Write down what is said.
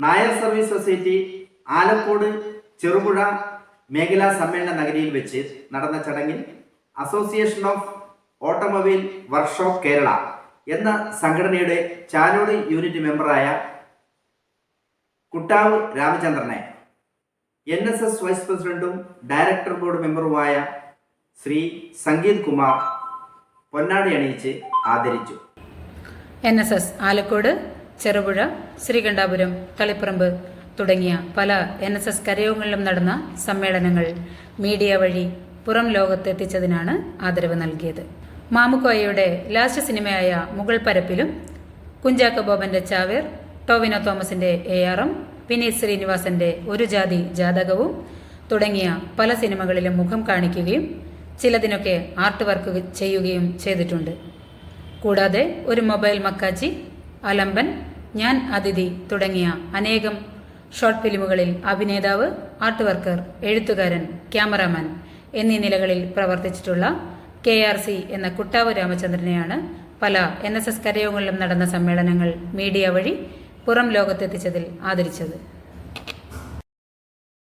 Nair service society Alakode Cherupuzha മേഖലാ സമ്മേളന നഗരിയിൽ വെച്ച് നടന്ന ചടങ്ങിൽ association of automobile workshop Kerala എന്ന സംഘടനയുടെ ചാലോട് യൂണിറ്റ് മെമ്പറായ കുട്ടാവ് രാമചന്ദ്രനെ എൻ എസ് എസ് വൈസ് പ്രസിഡന്റും ഡയറക്ടർ ബോർഡ് മെമ്പറുമായ ശ്രീ സംഗീത് കുമാർ പൊന്നാടി അണിയിച്ച് ആദരിച്ചു. N S S Alakode Cherupuzha Sreekandapuram Taliparamba തുടങ്ങിയ പല എൻ എസ് എസ് കരയോഗങ്ങളിലും നടന്ന സമ്മേളനങ്ങൾ മീഡിയ വഴി പുറം ലോകത്തെത്തിച്ചതിനാണ് ആദരവ് നൽകിയത്. മാമുക്കോയയുടെ ലാസ്റ്റ് സിനിമയായ മുഗൾ പരപ്പിലും കുഞ്ചാക്കോ ബോബന്റെ ചാവേർ ടോവിനോ തോമസിന്റെ എ ആർ എം വിനീത് ശ്രീനിവാസന്റെ ഒരു ജാതി ജാതകവും തുടങ്ങിയ പല സിനിമകളിലും മുഖം കാണിക്കുകയും ചിലതിനൊക്കെ ആർട്ട് വർക്ക് ചെയ്യുകയും ചെയ്തിട്ടുണ്ട്. കൂടാതെ ഒരു മൊബൈൽ മക്കാച്ചി അലമ്പൻ ഞാൻ അതിഥി തുടങ്ങിയ അനേകം ഷോർട്ട് ഫിലിമുകളിൽ അഭിനേതാവ് ആർട്ട് വർക്കർ എഴുത്തുകാരൻ ക്യാമറാമാൻ എന്നീ നിലകളിൽ പ്രവർത്തിച്ചിട്ടുള്ള കെ ആർ സി എന്ന കുട്ടാവ് രാമചന്ദ്രനെയാണ് പല എൻ എസ് എസ് കരയോഗങ്ങളിലും നടന്ന സമ്മേളനങ്ങൾ മീഡിയ വഴി പുറം ലോകത്തെത്തിച്ചതിൽ ആദരിച്ചത്.